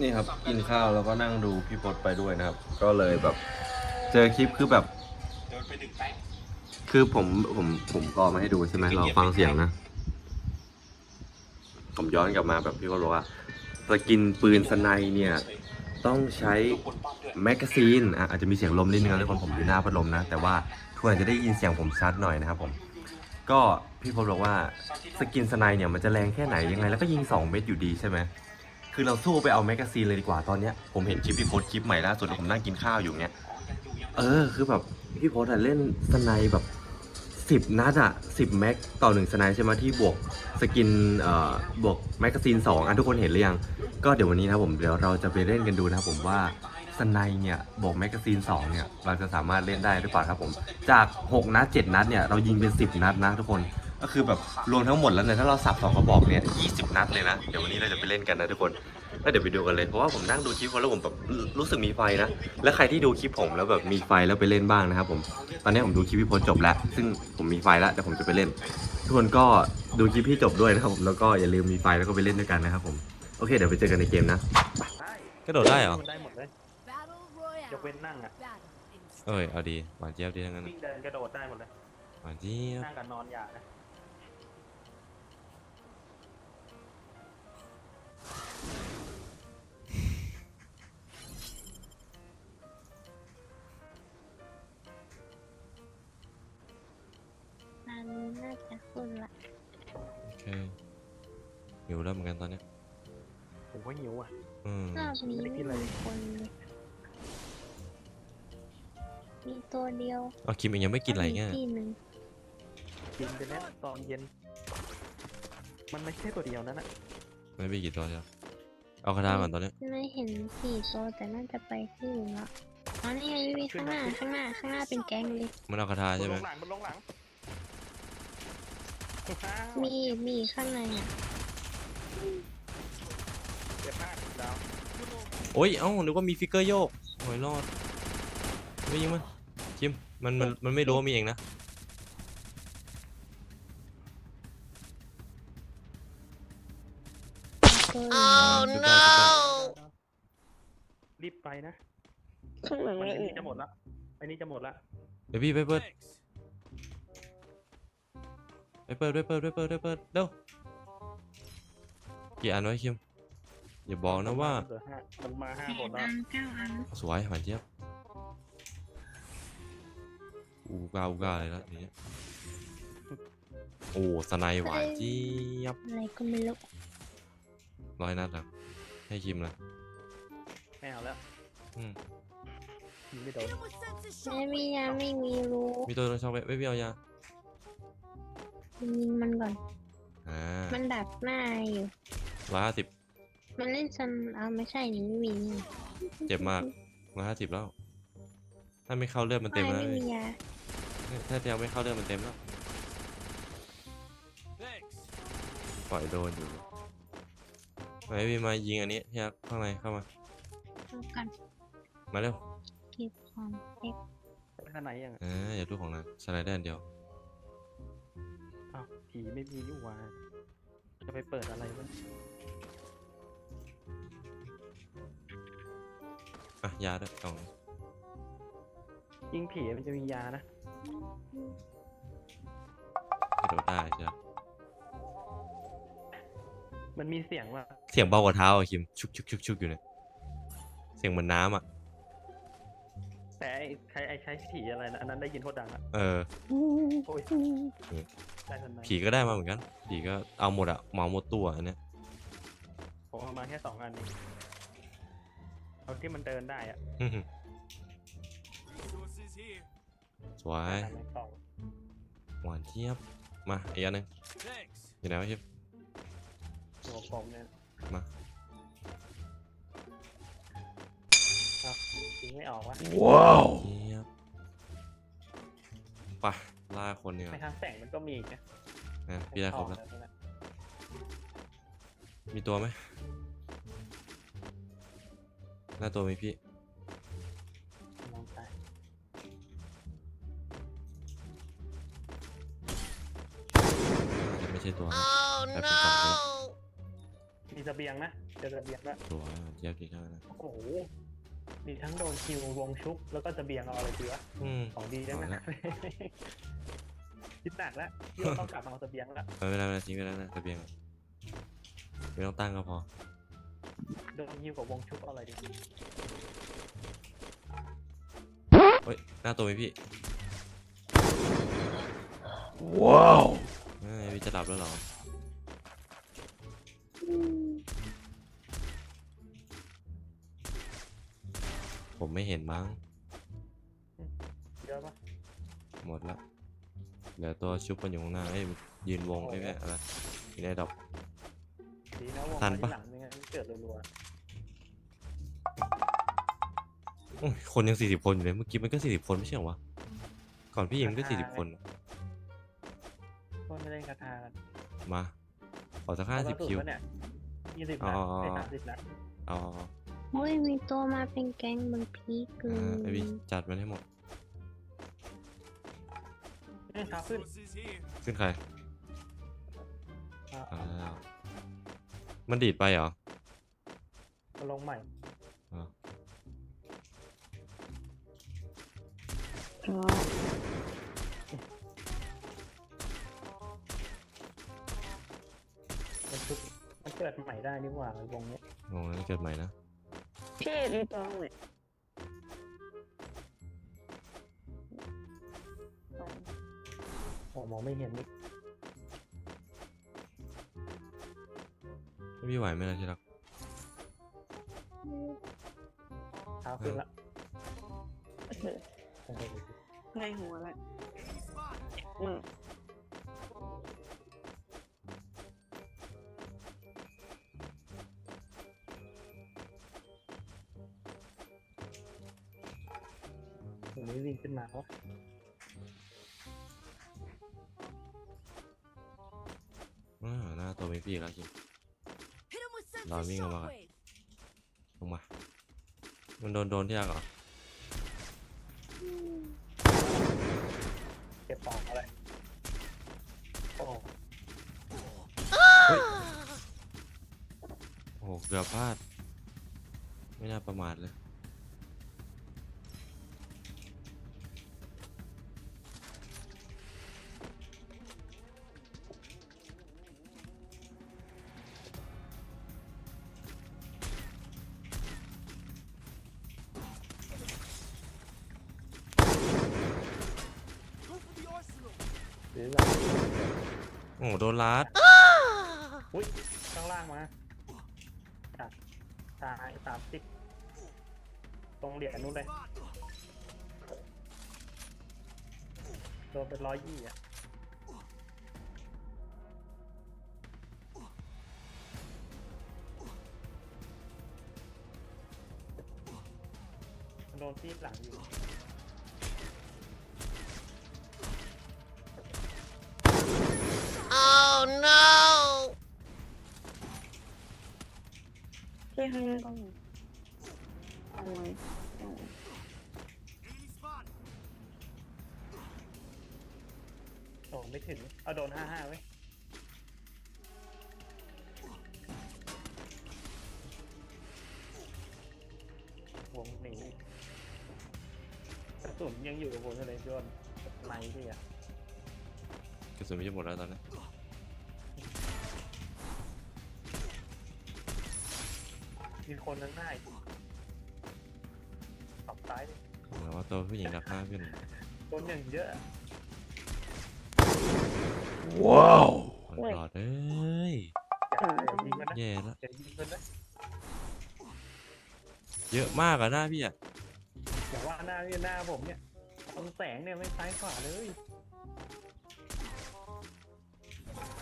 นี่ครับกินข้าวแล้วก็นั่งดูพี่พศไปด้วยนะครับ ก็เลยแบบ เจอคลิปคือแบบ คือผมผมผมกอมาให้ดูใช่ไหมเราฟังเสียงนะ ผมย้อนกลับมาแบบพี่ก็บอกว่าสกินปืนสไนเนี่ย ต้องใช้ดูคนปั้มด้วยแมกกาซีนอะอาจจะมีเสียงลมนิดนึงนะทุกคนผมอยู่หน้าพัดลมนะ แต่ว่าทุกคนจจะได้ยินเสียงผมชัดหน่อยนะครับผมก็พี่พลบอกว่าสกินสไนเนี่ยมันจะแรงแค่ไหนยังไง แล้วก็ยิง 2 เม็ดอยู่ดีใช่ไหม คือเราสู้ไปเอาแมกกาซีนเลยดีกว่าตอนเนี้ยผมเห็นคลิปพี่โพลคลิปใหม่ล่าสุดผมนั่งกินข้าวอยู่เนี้ยเออคือแบบพี่โพสอะเล่นสไนด์แบบสิบนัดอะสิบแม็กต่อหนึ่งสไนด์ใช่ไหมที่บวกสกินเอ่อบวกแมกกาซีนสองอันทุกคนเห็นหรือยังก็เดี๋ยววันนี้นะครับผมเดี๋ยวเราจะไปเล่นกันดูนะครับผมว่าสไนด์เนี่ยบวกแมกกาซีนสองเนี่ยเราจะสามารถเล่นได้หรือเปล่าครับผมจากหกนัดเจ็ดนัดเนี่ยเรายิงเป็นสิบนัดนะทุกคน ก็คือแบบรวมทั้งหมดแล้วเนี่ยถ้าเราสับสองกระบอกเนี่ยยี่สิบนัดเลยนะ เดี๋ยววันนี้เราจะไปเล่นกันนะทุกคนก็เดี๋ยวไปดูกันเลย เพราะว่าผมนั่งดูคลิปเขาแล้วผมแบบรู้รู้สึกมีไฟนะ แล้วใครที่ดูคลิปผมแล้วแบบมีไฟแล้วไปเล่นบ้างนะครับผม ตอนนี้ผมดูคลิปพี่โพสจบแล้ว ซึ่งผมมีไฟแล้วเดี๋ยวผมจะไปเล่น ทุกคนก็ดูคลิปพี่จบด้วยนะครับผม แล้วก็อย่าลืมมีไฟแล้วก็ไปเล่นด้วยกันนะครับผม โอเคเดี๋ยวไปเจอกันในเกมนะได้กระโดดได้เหรอมันได้หมดเลย Battle ยกเว้น Royale. นั่งอะ Battle in เอ้ยเอาดีหวานเจี๊ยบดีทั้งนั้นวิ่งเดินกระโดดได้หมดเลยหวานเจี๊ยบนั่งกับนอนอย่านะ หิวแล้วเหมือนกันตอนเนี้ยผมก็หิวอะ อืมรอบนี้ไม่ได้กิไม่นเลยมีคนเลยมีตัวเดียวเอาคิมเองยังไม่กินอะไรเงี้ยที่หนึ่งกินไปแล้วตอนเย็น มันไม่ใช่ตัวเดียวนั่นน่ะไม่ไปกี่ตัวเชียวเอาคาถาก่อนตอนเนี้ยไม่เห็นสี่ตัวแต่น่าจะไปที่หนึ่งละอ๋อนี่ไงมีข้างหน้าข้างหน้าข้างหน้าเป็นแก๊งเลย มันเอาคาถามันใช่ไหลมงหลังมันลงหลังอ้าวมีมีข้างในอะ เจ็บมากดาวโอ้ย เอ้านึกว่ามีฟิกเกอร์โยกโอ้ยรอดไม่ยิงมันคิมมันมันมันไม่รู้ว่ามีเองนะตัวจุดได้จุดได้รีบไปนะข้างหลังมันไม่อันอีนี้กจะหมดละอันนี้จะหมดละเดี๋ยวพี่ไปเปิดไปเปิดไปเปิดไปเปิดไปเปิดเร็ว กี่อันไว้คิมอย่าบอกนะว่าเหลือห้ามันมาห้าแปคนดแล้วอันเก้าอันสวยหวานเจี๊ยบอูกาอูกาเลยแล้วทีเนี้ยโอ้สไนหวานเจี๊ยบอะไรก็ไม่รู้ร้อยนัดแล้วให้คิมละไม่เอาแล้วอืมยิงไม่โดนไม่มียาไม่มีรู้มีตัวต้องชอบไว้ไม่พี่เอายายิงมันก่อน อ่ามันดักหน้าอยู่ ร้อยห้าสิบมันเล่นซันเอาไม่ใช่นี่ไม่มีนี่เจ็บมากร้อยห้าสิบแล้ว ถ้าไม่เข้าเลือดมันเต็มไม่แล้วไม่มียาถ้ายังไม่เข้าเลือดมันเต็มแล้วปล่อยโดนอยู่ไหนพี่มายิงอันนี้พี่ยักษ์ข้างในเข้ามาเอากันมาเร็วเก็บของเก็บไปทางไหนยังอะอ่าอย่าดูของนั้นสไลด์ได้อันเดียวอ้าวผีไม่มีอยู่ว่าจะไปเปิดอะไรวะ ยาด้วยกล่องยิงผีมันจะมียานะกระโดดได้ใช่ไหมมันมีเสียงว่าเสียงเบากว่าเท้าอะคิมชุกชุกชุกชุกอยู่เนี่ยเสียงเหมือนน้ำอะ แต่ไอ้ใช้ไอ้ใช้ผีอะไรนะอันนั้นได้ยินโคตรดังอะเออ โอ้ยได้ทันไหมผีก็ได้มาเหมือนกัน ผีก็เอาหมดอะเหมาหมดตัวอันเนี้ยผมเอามาแค่สองอันเอง เอาที่มันเดินได้อะอื้อหือสวยทำในกล่องหวานเจี๊ยบมาอีกอันหนึงอยู่ไหนวะคิมหัวผมเนี่ยมาอ้าวยิงไม่ออกวะเจี๊ยบไปล่าคนเนี่ยในทางแสงมันก็มีอีกนะนะพี่ได้ครบแล้วในกล่องนะมีตัวไหม หน้าตัวมีพี่ลองไปน่าจะไม่ใช่ตัวนะแป๊บเป็นสองตัวมีเสบียงนะเจอเสบียงแล้วตัวเจี๊ยบกินข้าวนะโอ้โหมีทั้งโดนคิววงชุบแล้วก็เสบียงเอาอะไรดีวะอืม ของดีทั้งนั้นเอาละ คิดหนักแล้วพี่ว่าต้องกลับมาเอาเสบียงแล้ว ไม่เป็นไรไม่เป็นไรทิ้งไปแล้วนะระเบียงอะไม่ต้องตั้งก็พอ โดนคิวกับวงชุบเอาอะไรดีเฮ้ยหน้าตัวไหมพี่ว้าวเอ้ยพี่จะหลับแล้วเหรออืมผมไม่เห็นมั้งเยอะปะหมดละเหลือตัวชุบกันอยู่ข้างหน้าเอ้ยยืนวงไอ้แม่อะไรอยู่ในดอก ดีนะวงทันมาปะที่หลังไม่งั้นเกิดรัวโอ้ยคนยังสี่สิบคนอยู่เลยเมื่อกี้มันก็สี่สิบคนไม่ใช่เหรอวะก่อนพี่ยิงมันก็สี่สิบคนๆก็ไม่ได้คาถากันมาขอสักห้าสิบแล้วก็คิวสุดเนี่ยยี่สิบอ๋นัอดได้สามสิบนัดเอาโอ้ยมีตัวมาเป็นแก๊งบนพีกเลอ่าไอพี่ยจัดมันให้หมดเอ้ยขาขึ้นขึ้นใครอะอ้าวมันดีดไปเหรอ มาลงใหม่ อ๋อรอมันชุบมันเกิดใหม่ได้นี่หว่าไอ้วงเนี้ยโอ้ยเกิดใหม่นะพี่มีตัวไหมโอ้มองไม่เห็นนี่พี่ไหวไหมล่ะที่รักเท้าขึ้นละโอ้โห ในหัวแหละอืมตรงนี้วิ่งขึ้นมาวะอ่าหน้าตัวไม่พี่แล้วจริง Rào Rồi, miếng miếng mà rồi. ลงมา มันโดนโดนที่รักเหรอ ก็บปองอะไรโอ้โอ้โหเกือบพลาด ไม่น่าประมาทเลย รือแบบโอ้โหโดนลัดอุ้ยข้างล่างมาจากตายสามสิบตรงเหรียญนู้นเลยโดนเป็นร้อยยี่อะมันโดนที่หลังอยู่ ที่ข้างหน้าก็เอาไว้เอาโอ้ไม่ถึง เอาโดนห้าห้าไว้ยวงหนีกระสุนยังอยู่กับผมเลยโดนไนที่อะกระสุนไม่จะหมดแล้วตอนนี้ มีคนข้างหน้าอีกตอบซ้ายดิหมายว่าตัวผู้หญิงดักหน้าขึ้นโดนอย่างเยอะอะว้าวตลอดเอ้ยอย่าอย่ายิงกันนะแย่แล้วอย่ายิงกันนะเยอะมากอะหน้าพี่อะอย่าว่าหน้าเนี่ยหน้าผมเนี่ยตรงแสงเนี่ยไม่ซ้ายขวาเลย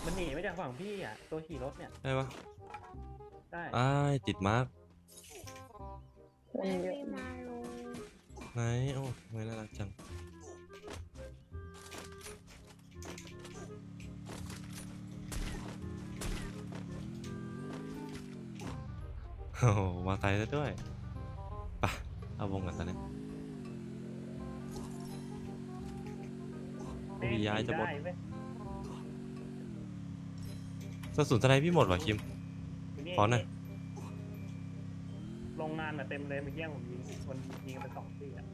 มันหนีไม่จากฝั่งพี่อะ ตัวขี่รถเนี่ย ได้ปะ ได้อ้ายติดมาร์กคนเยอะไม่มาลงไหนโอ้ทำไมน่ารักจัง โอ้โหมาไกลซะด้วยไปะเอาวงกันตอนนี้แม่งพี่ย้ายจะหมดได้เว้ยกระสุนทนายพี่หมดว่ะคิมอยู่นี่ ขอหน่อยโรงงานอะเต็มเลยเมื่อกี้ผมยิงคนยิงไปสองที่อะ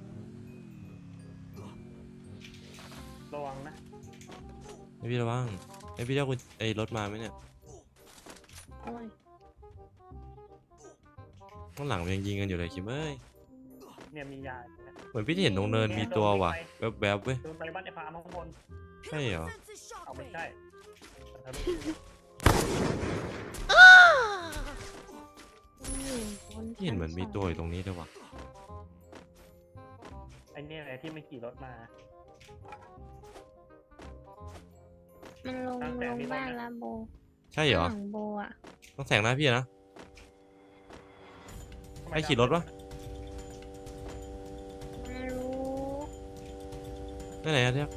ระวังนะไอพี่ระวังไอพี่เจ้าคุณไอรถมาไหมเนี่ยโอ้ยข้างหลังมันยังยิงกันอยู่เลยคิมเอ้ยเนี่ยมียาอยู่นะเหมือนพี่ที่เห็นตรงเนินมีตัวว่ะแวบๆเว้ยเดินไปบ้านไอ้ฟาร์มข้างบนใช่เหรอ เอาไม่ใช่ทะลุ นพี่เห็นเหมือนมีตัวชั้อยู่ตรงนี้ด้วยว่ะไอ้เนี่ยไอ้ที่มันขี่รถมา มันลงตั้งแต่ลงมีบ้านบ้านนะ ละโบใช่เหรอ ข้างลังโบอะต้องแสงหน้าพี่อะนะ ใครขี่รถวะ ไม่รู้นั่นไหนอะเทียบ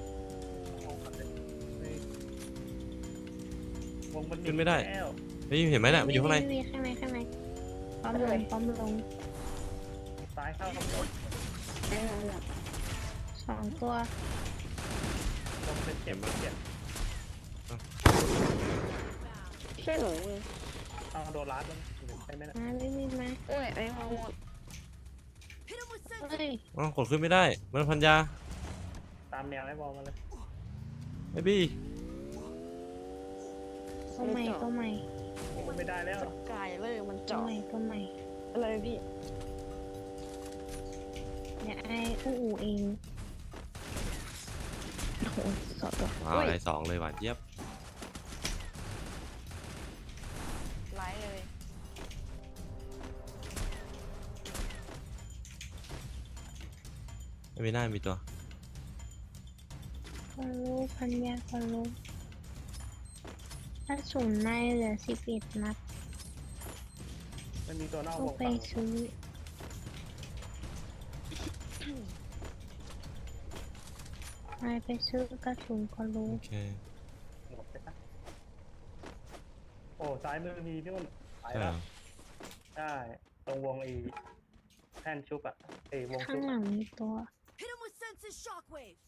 วงมันหขึ้นไม่ได้ แล้วเฮ้ยเห็นไหมน่ะมันอยู่ข้างในวิ่ข้างในข้างใน ป้อมลงป้อมลงซ้ายเข้าครับรถสองตัวลงเป็นเจ็บเป็นเจ็บใช่หนูเอาโดนรัดแล้วใช่ไหมนะมาไม่มีมาโอ้ยไอ้ฮอร์โมนเฮ้ยอ๋อกดขึ้นไม่ได้ มันพันยาตามแนวไอ้บอลมาเลยไอพี่ตัวใหม่ตัวใหม่ โอ้ไม่ได้แล้วกายเลยมันตัวเจาะใหม่ตัวใหม่อะไรพี่เดี๋ยวไอ้อู้อูเองโอ้โหสอดตัวว้าวได้สองเลยหวานเจี๊ยบไลฟ์เลย ไม่มีหน้ามีตัวคนรู้พันยาคนรู้ ถ้าสูนในเหลือสิบเอ็ดนัดมันมีตัวนอกต้องวงไปฝั่งซื้อ ไปไปซื้อกระสุนคนรู้ โอเค หมดไปซะโอ้ซ้ายมือมีพี่นุ่นไปใช่เหรแล้อวใช่ตรงวงไอ้แท่นชุบอะไอ้วงข้าชุงบหลังมีตัว Hit him with senses shockwave.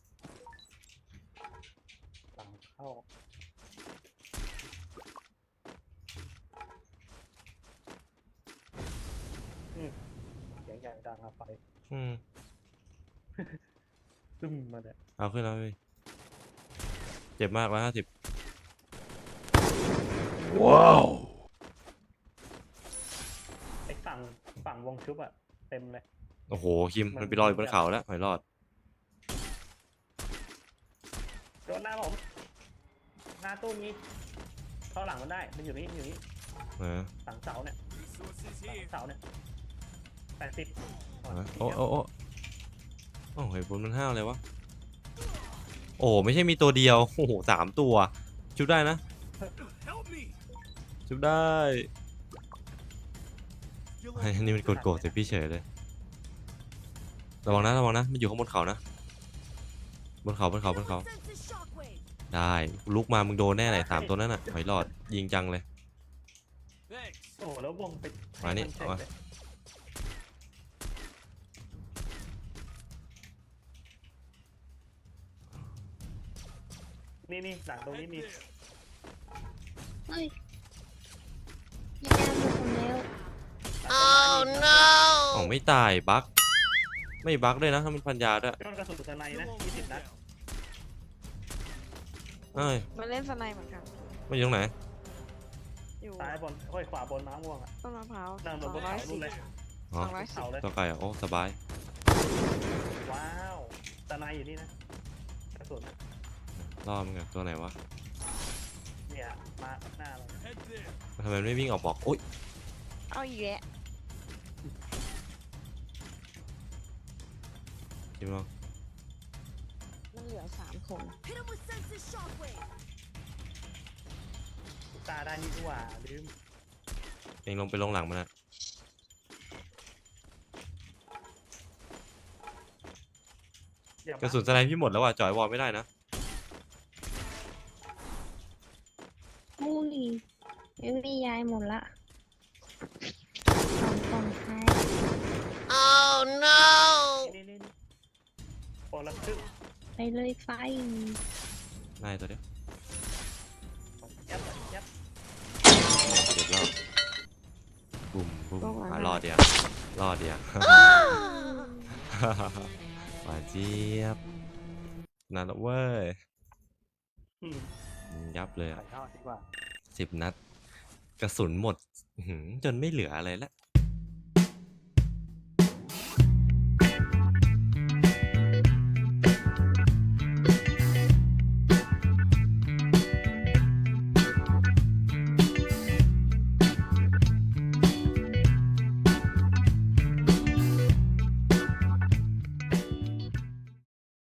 หลังเข้าอืมเสีย งใหญ่ดังอะไฟอืมซึมมาเนี่ยเอาขึ้นแล้วพี่เจ็บมากร้อยห้าสิบไอ้ฝั่งฝั่งวงชุบอะเต็มเลย โอ้โหคิม มันไปรออยู่บนเขาแล้วหอยรอด โดนหน้าผม หน้าตู้นี้เข้าหลังมันได้ มันอยู่นี่มันอยู่นี่เออหลังเสาเนี่ยหลังเสาเนี่ยแปดสิบเออโอ้โอ้โอ้โอ้ยบนมันห้าวเลยวะ โอ้ไม่ใช่มีตัวเดียว โอ้โหสามตัว ชุบได้นะ ชุบได้ไอ้นี่มันกดโกรธใส่พี่เฉยเลย ระวังนะ ระวังนะ มันอยู่ข้างบนเขานะ บนเขา บนเขา บนเขา Senses shockwave. ได้ ลุกมา มึงโดนแน่เลยสามตัวนั้นอะหอยหลอด ยิงจังเลย โอ้แล้ววงไปมานี่ให้เอา นี่นี่หลังตรงนี้มีเฮ้ยยาหมดแล้วหลังตรงนี้มีอ๋อไม่ตายบั๊กไม่บั๊กด้วยนะถ้ามันพันยาด้วยยอดกระสุนสไนนะยี่สิบนัดเอ้ยมาเล่นสไนด์เหมือนกัน มันอยู่ตรงไหนอยู่ซ้ายบนค่อยขวาบนม้าม่วงอะต้นมะพร้าวนั่งบนบนร้อเขายนู่สินบเลยอ๋อสองร้อยสิบเขาเลยตัวไก่เหรอโอ้สบายว้าวสไนอยู่นี่นะกระสุน อะรอมันไงตัวไหนวะเนี่ยมาหน้าเราทำไมมันไม่วิ่งออกบอกโอ๊ยเอาอีกแล้วคิมลองมันเหลือสามคน Hit him with senses shockwave. ตาได้นี่ดีกว่าลืมเองลงไปลงหลังมันอะเดี๋ยวกระสุนสไนพี่หมดแล้วว่ะจ่อยวอลไม่ได้นะ อุ้ยไม่มียายหมดละสองกล่องท้ายนี่นี่นี่โอ้ละครึ่งไปเลยไฟ นายตัวเดียวยับยับเจ็บแล้วลงอะอะรอดเดียวรอดเดียว หวานเจี๊ยบนัดเว้ยอืม ยับเลยไข่ทอดดีกว่า สิบนัด กระสุนหมดอื้อหือจนไม่เหลืออะไรแล้ว